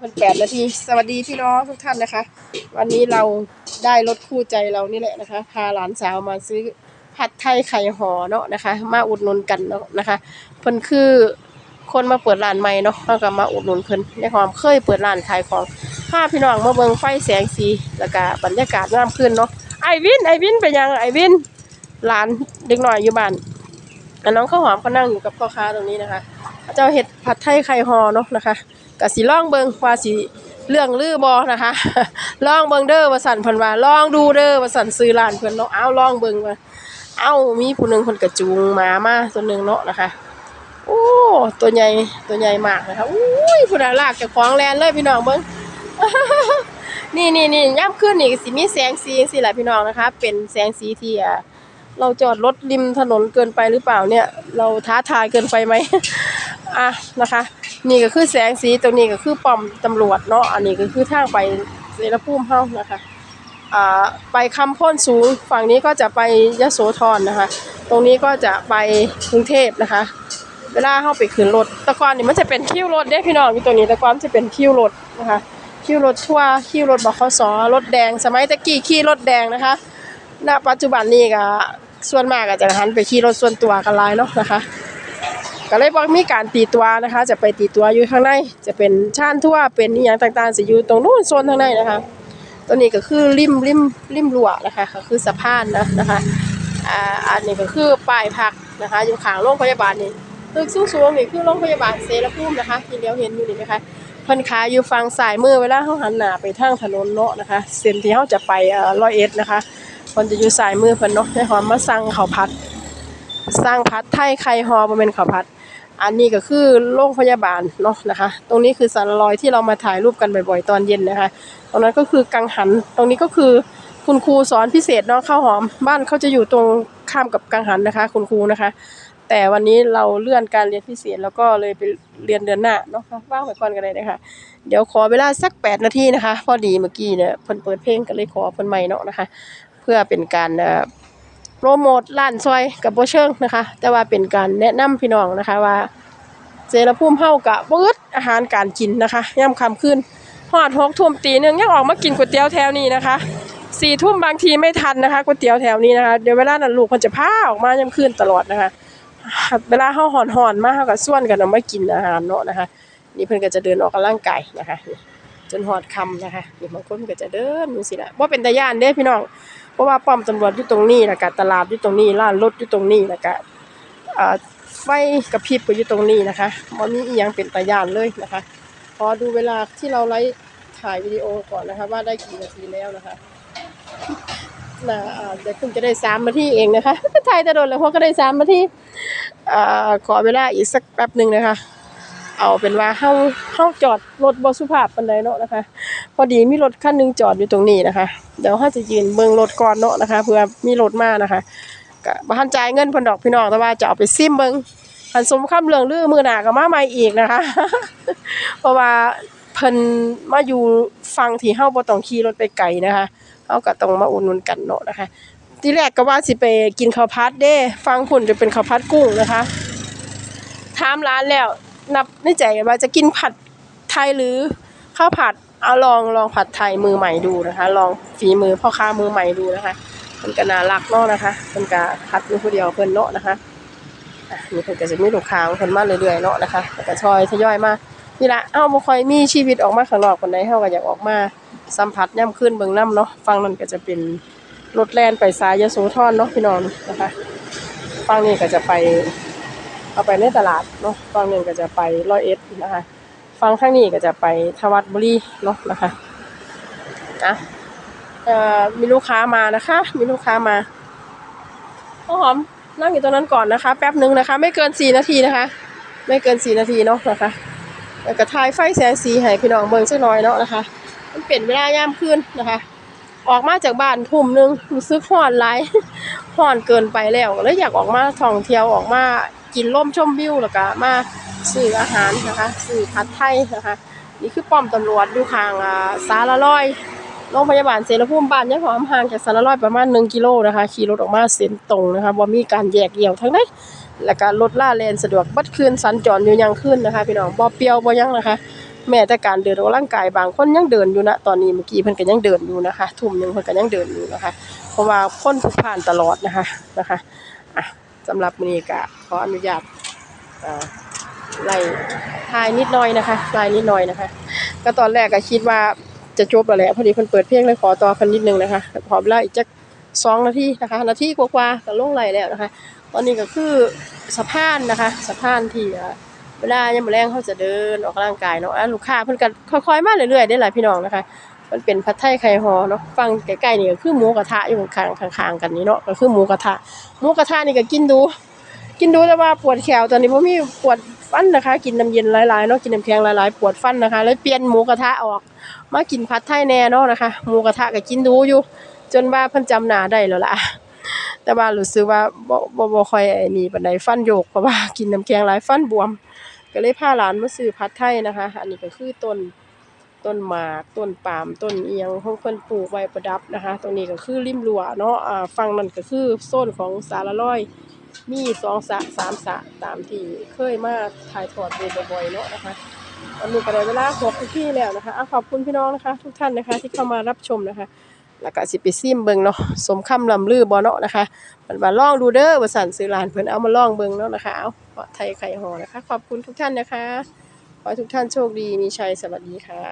เป็นแปดนาที สวัสดีพี่น้องทุกท่านนะคะ วันนี้เราได้รถคู่ใจเรานี่แหละนะคะ พาหลานสาวมาซื้อผัดไทยไข่ห่อเนาะนะคะ มาอุดหนุนกันเนาะนะคะเพิ่นคือคนมาเปิดร้านใหม่เนาะเราก็มาอุดหนุนเพิ่นในความเคยเปิดร้านขายของพาพี่น้องมาเบิ่งไฟแสงสีแล้วก็บรรยากาศงามขึ้นเนาะไอวินไอวินเป็นยังไอวินหลานเด็กหน่อยอยู่บ้านอันน้องข้าวหอมก็นั่งอยู่กับพ่อค้าตรงนี้นะคะ เจ้าเห็ดผัดไทยไข่ห่อเนาะนะคะ ก็สิล่องเบิงว่าสิเรื่องลือบ่นะคะลองเบิงเด้อว่าสั่นเพิ่นว่าลองดูเด้อว่าสั่นซื้อร้านเพิ่นเนาะเอาลองเบิงว่าเอ้ามีผู้หนึงเพิ่นก็จูงหมามาตัวหนึงเนาะนะคะโอ้ตัวใหญ่ตัวใหญ่มากนะคะอุ้ยผู้ใดลากจ้าของแลนเลยพี่น้องเบิงนี่นี่นี่ย่ำขึ้นนี่ก็สิมีแสงสีจังซี่แหละพี่น้องนะคะ เป็นแสงสีที่อ่าเราจอดรถริมถนนเกินไปหรือเปล่าเนี่ย เราท้าทายเกินไปไหมอะนะคะ นี่ก็คือแสงสีตรงนี้ก็คือป้อมตำรวจเนาะอันนี้ก็คือทางไปเสรภูมิเฮานะคะอ่าไปคำพ้นสูงฝั่งนี้ก็จะไปยะโสธรนะคะ ตรงนี้ก็จะไปกรุงเทพนะคะ เวลาเข้าไปขึ้นรถตะกอนนี่มันจะเป็นคิวรถเด้พี่น้องอยู่ตรงนี้ตะกอนจะเป็นคิวรถนะคะคิวรถทั่วคิวรถบขสรถแดง สมัยตะกี้ขี่รถแดงนะคะณปัจจุบันนี้ก็ส่วนมากก็จะหันไปขี่รถส่วนตัวกันหลายเนาะนะคะ ก็เลยบอกมีการตีตัวนะคะ จะไปตีตัวอยู่ข้างใน จะเป็นชานทั่วเป็นอหย่างต่างๆสิอยู่ตรงนู้นโซนข้างในนะคะตัวนี้ก็คือริมริมริมรั้วนะคะก็คือสะพานนะนะคะอ่าอันนี้ก็คือป้ายพักนะคะ อยู่ข้างโรงพยาบาลนี่ตึกสูงๆนี่คือโรงพยาบาลเสรภูมินะคะที่เลี้ยวเห็นอยู่นี่นะคะพิ่นขายอยู่ฝั่งซ้ายมือเวลาเฮาหันหน้าไปทางถนนเนาะนะคะ เส้นที่เฮาจะไปเอ่อร้อยเอ็ดนะคะเพิ่นจะอยู่ซ้ายมือเพิ่นเนาะได้หอมมาสั่งข้าวผัด สร้างพัดไทยไข่ฮอบ่แม่นข้าวผัด อันนี้ก็คือโรงพยาบาลเนาะนะคะ ตรงนี้คือสารลอยที่เรามาถ่ายรูปกันบ่อยๆ ตอนเย็นนะคะ ตรงนั้นก็คือกังหัน ตรงนี้ก็คือคุณครูสอนพิเศษเนาะข้าวหอม บ้านเขาจะอยู่ตรงข้ามกับกังหันนะคะ คุณครูนะคะ แต่วันนี้เราเลื่อนการเรียนพิเศษแล้วก็เลยไปเรียนเดือนหน้าเนาะว่างไปก่อนกันเลยนะคะเดี๋ยวขอเวลาสัก 8 นาทีนะคะ พอดีเมื่อกี้เนี่ยเพิ่นเปิดเพลงก็เลยขอเพิ่นใหม่เนาะนะคะ เพื่อเป็นการโปรโมทร้านซอยกับโบเชิงนะคะ แต่ว่าเป็นการแนะนำพี่น้องนะคะว่า เจรภูมิเฮากะบ่อึดอาหารการกินนะคะย่ำค่ำคืนฮอด6ทุ่มตีหนึงยังออกมากินก๋วยเตี๋ยวแถวนี้นะคะ4ทุ่มบางทีไม่ทันนะคะก๋วยเตี๋ยวแถวนี้นะคะเดี๋ยวเวลานั้นลูกเพิ่นจะพาออกมาย่ำคืนตลอดนะคะ เวลาเฮาหอนๆมาเฮาก็ส่วนกันออกมากินอาหารเนาะนะคะนี่เพิ่นก็จะเดินออกกำลังกายนะคะจนฮอดค่ำนะคะนี่บางคนก็จะเดินจังซี่ล่ะบ่เป็นตาย่านเด้พี่น้องเพราะว่าป้อมตำรวจอยู่ตรงนี้แล้วก็ตลาดอยู่ตรงนี้ร้านรถอยู่ตรงนี้แล้วก็อ่อ ไฟกระพริบก็อยู่ตรงนี้นะคะบ่มีอีหยังเป็นตาย่านเลยนะคะขอดูเวลาที่เราไลฟ์ถ่ายวิดีโอก่อนนะคะ ว่าได้กี่นาทีแล้วนะคะนะเดี๋ยวเพิ่งจะได้3นาทีเองนะคะถ่ายแต่โดนแล้วเพราะก็ได้3นาที่ขอเวลาอีกสักแป๊บหนึ่งนะคะ เอาเป็นว่าเฮาเฮาจอดรถบ่สุภาพปานใดเนาะนะคะ พอดีมีรถคันหนึงจอดอยู่ตรงนี้นะคะ เดี๋ยวเฮาจะยืนเบิ่งรถก่อนเนาะนะคะ เพื่อมีรถมานะคะ ก็บ่ทันจ่ายเงินเพิ่นดอกพี่น้องแต่ว่าจะเอาไปซิมเบิ่งคันสมคำเรื่องลือมื้อหน้าก็มาใหม่อีกนะคะ เพราะว่าเพิ่นมาอยู่ฝั่งที่เฮาบ่ต้องขี่รถไปไกลนะคะเฮาก็ต้องมาอุดหนุนกันเนาะนะคะ ทีแรกก็ว่าสิไปกินข้าวผัดเด้ฟังพุ่นจะเป็นข้าวผัดกุ้งนะคะถามร้านแล้วนับในใจว่าจะกินผัดไทยหรือข้าวผัดเอาลองลองผัดไทยมือใหม่ดูนะคะ ลองฝีมือพ่อค้ามือใหม่ดูนะคะ มันก็น่ารักเนาะนะคะมันก็ผัดอยู่ผู้เดียวเพิ่นเนาะนะคะอะนี่เพิ่นก็จะมีลูกค้าของเพิ่นมาเรื่อยๆเนาะนะคะแล้วก็ชอยทยอยมานี่ละเฮาบ่ค่อยมีชีวิตออกมาข้างนอกปานใดเฮาก็อยากออกมาสัมผัสย่ำขึ้นเบิ่งน้ำเนาะฟังนั้นก็จะเป็นรถแล่นไปสายยโสธรเนาะพี่น้องนะคะฟังนี้ก็จะไปเอาไปในตลาดเนาะฝั่งหนึ่งก็จะไปร้อยเอ็ดนะคะฝั่งข้างนี้ก็จะไปทวัดบุรีเนาะนะคะนะเอ่อ มีลูกค้ามานะคะ มีลูกค้ามาข้าวหอมนั่งอยู่ตรงนั้นก่อนนะคะ แป๊บหนึ่งนะคะ ไม่เกินสี่นาทีนะคะ ไม่เกินสี่นาทีเนาะนะคะแล้วก็ทายไฟแสงสีให้พี่น้องเบิ่งสักหน่อยเนาะนะคะ มันเป็นเวลายามคืนนะคะ ออกมาจากบ้านทุ่มหนึ่งรู้สึกร้อนหลายร้อนเกินไปแล้วก็เลยอยากออกมาท่องเที่ยวออกมากินลมชมวิวแล้วก็มาซื้ออาหารนะคะซื้อผัดไทยนะคะ นี่คือป้อมตำรวจอยู่ข้างอ่าสารลอย โรงพยาบาลเสรภูมิบ้านยายหอมห่างจากสารลอยประมาณ 1 กิโลนะคะขี่รถออกมาเส้นตรงนะคะบ่มีการแยกเดี่ยวทั้งนั้นแล้วก็รถล่าแลนสะดวกบัดคืนสัญจรอยู่ยังขึ้นนะคะพี่น้องบ่เปียวบ่ยังนะคะแม้แต่การเดินออกกำลังกายบางคนยังเดินอยู่นะตอนนี้เมื่อกี้เพิ่นก็ยังเดินอยู่นะคะทุ่มหนึงเพิ่นก็ยังเดินอยู่นะคะ เพราะว่าคนพลุกพล่านตลอดนะคะนะคะอะสำหรับมื้อนี้ก็ขออนุญาตอ่าไล่ทายนิดหน่อยนะคะไล่นิดหน่อยนะคะ ก็ตอนแรกก็คิดว่า จะจบแล้วแหละพอดีเพิ่นเปิดเพลงเลยขอต่อเพิ่นนิดนึงนะคะขอเวลาอีกจักสองนาทีนะคะ นาทีกว่าๆก็ลงไหลแล้วนะคะ ตอนนี้ก็คือสะพานนะคะ สะพานที่เอ่อเวลายามแลงเขาจะเดินออกกำลังกายเนาะอะลูกค้าเพิ่นก็ค่อยๆมาเรื่อยๆได้หลายพี่น้องนะคะ มันเป็นผัดไทยไข่ฮอเนาะฟังใกล้ๆนี่ก็คือหมูกระทะอยู่ข้างๆข้างกันนี่เนาะก็คือหมูกระทะหมูกระทะนี่ก็กินดู กินดูแต่ว่าปวดแขวตอนนี้บ่มีปวดฟันนะคะ กินน้ำเย็นหลายๆเนาะกินน้ำแข็งหลายๆ ปวดฟันนะคะ เลยเปลี่ยนหมูกระทะออก มากินผัดไทยแน่เนาะนะคะ หมูกระทะก็กินดูอยู่ จนว่าเพิ่นจำหนาได้แล้วล่ะแต่ว่ารู้สึกว่าบ่บ่บ่ค่อยไอ้นี่ปานใดฟันโยกเพราะว่ากินน้ำแข็งหลายฟันบวม ก็เลยพาหลานมาซื้อผัดไทยนะคะ อันนี้ก็คือต้นต้นหมากต้นปาล์มต้นเอียงของเพิ่นปลูกไว้ประดับนะคะ ตรงนี้ก็คือริมรั้วเนาะอ่าฝั่งนั้นก็คือโซนของสารละร้อย มีสองสะสามสะตามที่เคยมาถ่ายทอดดูบ่อยๆเนาะนะคะวันนี้ก็ได้เวลาขอบคุณพี่แล้วนะคะอะขอบคุณพี่น้องนะคะ ทุกท่านนะคะที่เข้ามารับชมนะคะแล้วก็สิไปซิมเบิงเนาะสมคำลำลือบ่เนาะนะคะมันมาลองดูเด้อว่าสั่นซื้อร้านเพิ่นเอามาลองเบิงเนาะนะคะเอาไทยไข่ห่อนะคะ ขอบคุณทุกท่านนะคะ ขอให้ทุกท่านโชคดีมีชัยสวัสดีค่ะ